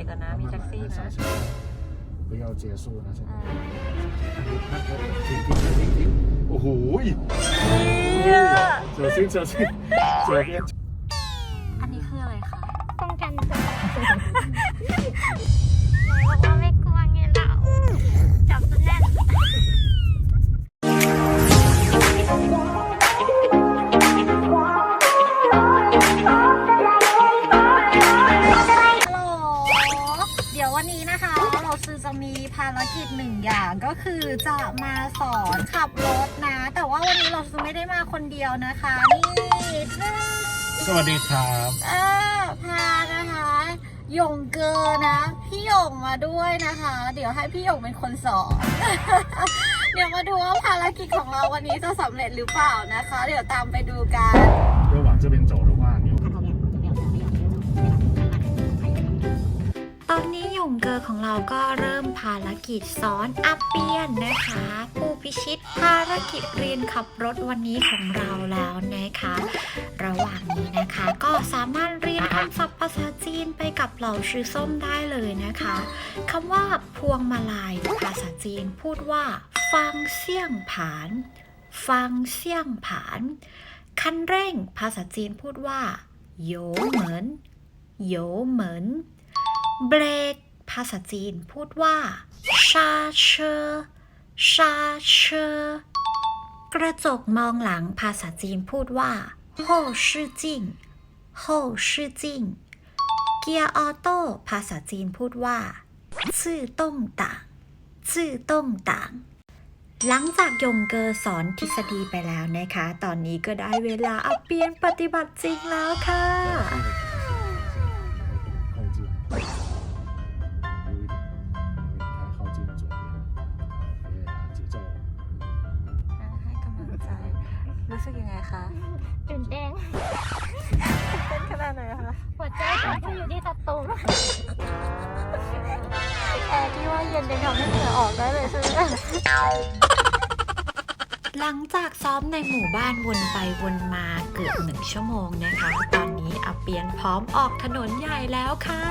กก่อนนะ มีแท็กซี่นะ 不要结束นะใช่ไหม อ่า 停停停停停โอ้โห小心小心左边 อัน วันนี้นะคะเราซื้อจะมีภารกิจหนึ่งอย่างก็คือจะมาสอนขับรถนะ แต่ว่าวันนี้เราซื้อไม่ได้มาคนเดียวนะคะนี่สวัสดีครับเออพานะคะหยงเกอนะพี่หยงมาด้วยนะคะ เดี๋ยวให้พี่หยงเป็นคนสอนเดี๋ยวมาดูว่าภารกิจของเราวันนี้จะสำเร็จหรือเปล่านะคะ เดี๋ยวตามไปดูกันเดี๋วหวังจะเป็นโจ หยงเกอร์ของเราก็เริ่มภารกิจสอนอัปเปียนนะคะ ผู้พิชิตภารกิจเรียนขับรถวันนี้ของเราแล้วนะคะ ระหว่างนี้นะคะก็สามารถเรียนคำศัพท์ภาษาจีนไปกับเหล่าชื่อส้มได้เลยนะคะคำว่าพวงมาลัยภาษาจีนพูดว่าฟังเสี่ยงผาน ฟังเสี่ยงผาน คันเร่ง ภาษาจีนพูดว่าโยเหมินโยเหมินเบรก ภาษาจีนพูดว่าชาเชอชาเชอกระจกมองหลังภาษาจีนพูดว่าโฮชื่อจิงโฮชื่อจิงเกียร์ออโต้ภาษาจีนพูดว่าซื่อต้งต่างซื่อต้งต่าง หลังจากยงเกอร์สอนทฤษฎีไปแล้วนะคะ ตอนนี้ก็ได้เวลาเอาเปลี่ยนปฏิบัติจริงแล้วค่ะ รู้สึกยังไงคะตื่นเต้นเต้นขนาดไหนคะหัวใจฉันก็อยู่ที่ตะตุ่มแอร์ที่ว่าเย็นยังทำให้เหงื่อออกได้เลยใช่ไหมหลังจากซ้อมในหมู่บ้านวนไปวนมาเกือบหนึ่งชั่วโมงนะคะ ตอนนี้อาเปียนพร้อมออกถนนใหญ่แล้วค่ะ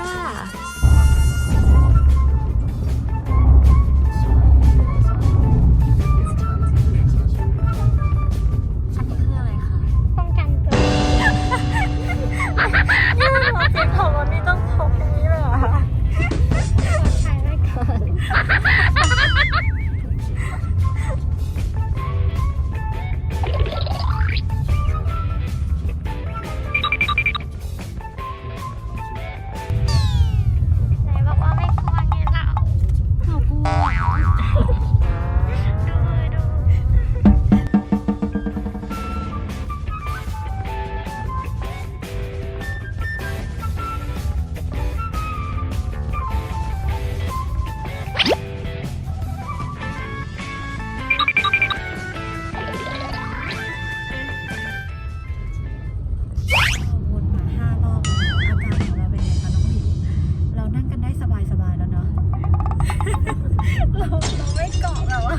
เราเราไม่เกาะแบบว่า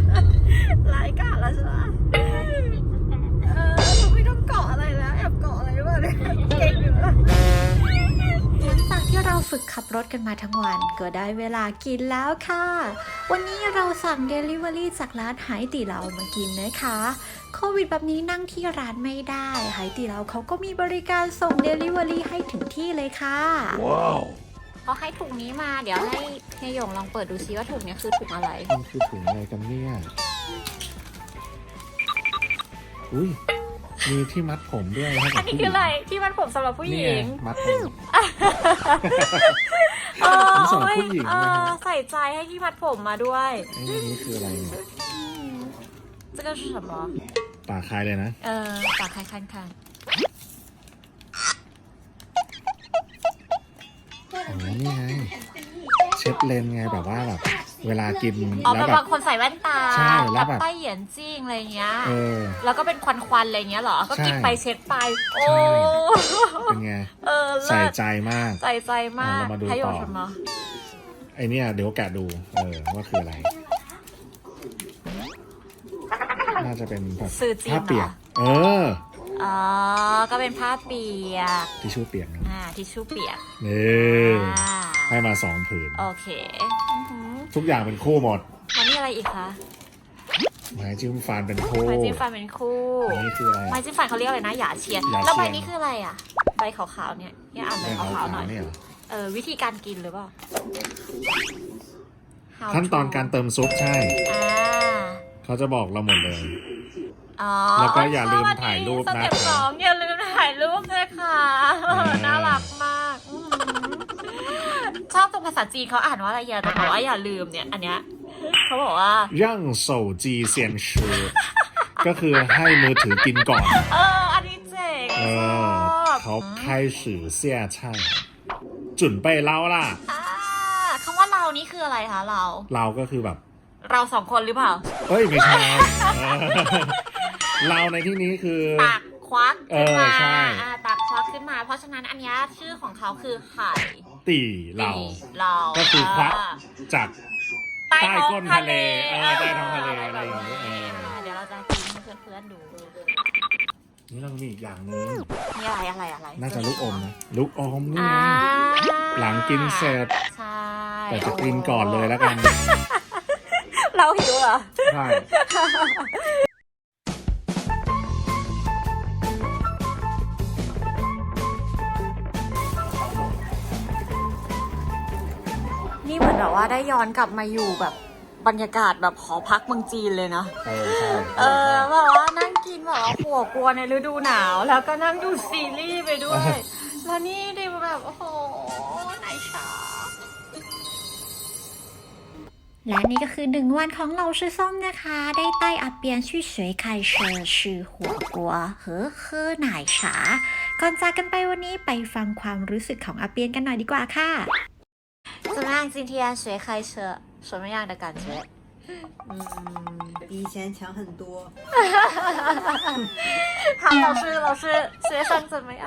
ร้ายกาจแล้วใช่ไหมเออเราไม่ต้องเกาะอะไรแล้วแอบเกาะอะไรหรือเปล่าเนี่ยเก่งอยู่นะหลังจากที่เราฝึกขับรถกันมาทั้งวัน ก็ได้เวลากินแล้วค่ะ วันนี้เราสั่ง Delivery จากร้านไหตีเหลามากินนะคะ โควิดแบบนี้นั่งที่ร้านไม่ได้ไหตีเหลาเขาก็มีบริการส่ง Delivery ให้ถึงที่เลยค่ะ ว้าว เขาให้ถุงนี้มา เดี๋ยวให้เฮียหยงลองเปิดดูซิว่าถุงนี้คือถุงอะไร มันคือถุงอะไรกันเนี่ยอุ้ยมีที่มัดผมด้วยให้กับ อันนี้ ผู้ห คื ญิ อง อะไรที่มันผมสำหรับผู้ห นี่ ญิ ไง ง มัดผม เออ นี่สำหรับ เอ้ย ผู้หญิง เอ นะ อ ฮะ ใส่ใจให้ที่มัดผมมาด้วย ไอ้นี่คืออะไรเนี่ย 这个是什么？ ปากคายเลยนะ 呃，打开看看。 อ๋อนี่ไงเช็ดเลนไงแบบว่าแบบเวลากินอ๋อแล้วแบบคนใส่แว่นตาใช่แล้วแบบ ไต้เหยียนจิ้งอะไรเงี้ย เออ แล้วก็เป็นควันควันๆอะไรเงี้ยเหรอ ก็กินไปเช็ดไป โอ้ เป็นไง เออใส่ใจมาก ใส่ใจมาก เรามาดูต่อไอเนี้ยเดี๋ยวแกดู เออว่าคืออะไร น่าจะเป็นแบบสื่อจีนผ้าเปียก เออ ออ๋อ ก็เป็นผ้าเปียก ทิชชู่เปียกนะอ่า ทิชชู่เปียกนี่อ่าให้มาสองผืน โอเคอือหือทุกอย่างเป็นคู่หมดวันนี้อะไรอีกคะ ไม้จิ้มฟันเป็นคู่ไม้จิ้มฟันเป็นคู่ อันนี้คืออะไร ไม้จิ้มฟันเขาเรียกอะไรนะ หยาเชียน หยาเชียน แล้วใบนี้คืออะไรอะ ใบขาวๆ เนี่ยเนี่ยอ่านใบในขาขาวๆหน่อยๆเนี่ยเหรอเออ วิธีการกินหรือเปล่า How ขั้นตอน to การเติมซุปใช่ อ่า เขาจะบอกเราหมดเลย อ๋อ แล้วก็อย่าลืม ชบนนี้ ถ่ายรูปนะ สเต็ปสองอย่าลืมถ่ายรูปด้วยค่ะเออ อ่า น่ารักมากอื้อหือชอบตรงภาษาจีนเขาอ่านว่าอะไรอย่าแต่บอกว่าอย่าลืมเนี่ย อันเนี้ยเขาบอกว่า ย่างโซจีเซียนชือ ก็คือให้มือถือกินก่อน เออ อันนี้เจ๋ง เอ ช อ อบ เขา开始下菜จุ่นไปเล่าล่ะ อ่าคำว่าเรานี่คืออะไรคะเรา เราก็คือแบบ เราสองคนหรือเปล่า เอ้ย ไม่ใช่ เออเราในที่นี้คือ ตักควักขึ้นมาเออใช่ อ่าตักควักขึ้นมา เพราะฉะนั้นอันเนี้ยชื่อของเขาคือไข่ตีเรา เราก็คือควักอ่าจากใต้ใต้ท้องก้นทะทะเลเลเออใต้ท้องทะเลอะไรอย่างเงี้ยเออ เดี๋ยวเราจะกินให้เพื่อนๆดู นี่เรามีอีกอย่างหนึงมีอะไรอะไรอะไรน่าจะลูกอมนะลูกอมนี่อ่าไงหลังกินเสร็จใช่แต่จะกินก่อนเลยแล้วกัน เราหิวเหรอ ใช่ ว่าได้ย้อนกลับมาอยู่แบบบรรยากาศแบบหอพักเมืองจีนเลยนะ เออใช่เออแบบว่านั่งกินแบบว่าหัวกลัวในฤดูหนาว แล้วก็นั่งดูซีรีส์ไปด้วย แล้วนี่ดิแบบโอ้โหไหนชาและนี่ก็คือหนึ่งวันของเราชื่อส้มนะคะ ได้ใต้อาเปียนชื่อสวยไคเชอร์ชื่อหัวกัวเฮอเคอหน่ายฉาก่อนจากกันไปวันนี้ไปฟังความรู้สึกของอาเปียนกันหน่อยดีกว่าค่ะ 怎么样？今天学开车什么样的感觉？嗯，比以前强很多。好，老师，老师，学生怎么样？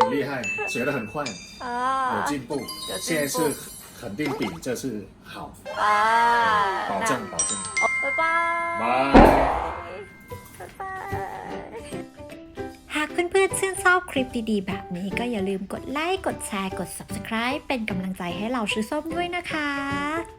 很厉害学得很快啊有进步有进步现在是肯定比这是好啊，保证保证那拜拜，拜拜 อบคลิปดีๆ แบบนี้ก็อย่าลืมกดไลค์ กดแชร์ กด subscribe เป็นกำลังใจให้เราชื่อส้มด้วยนะคะ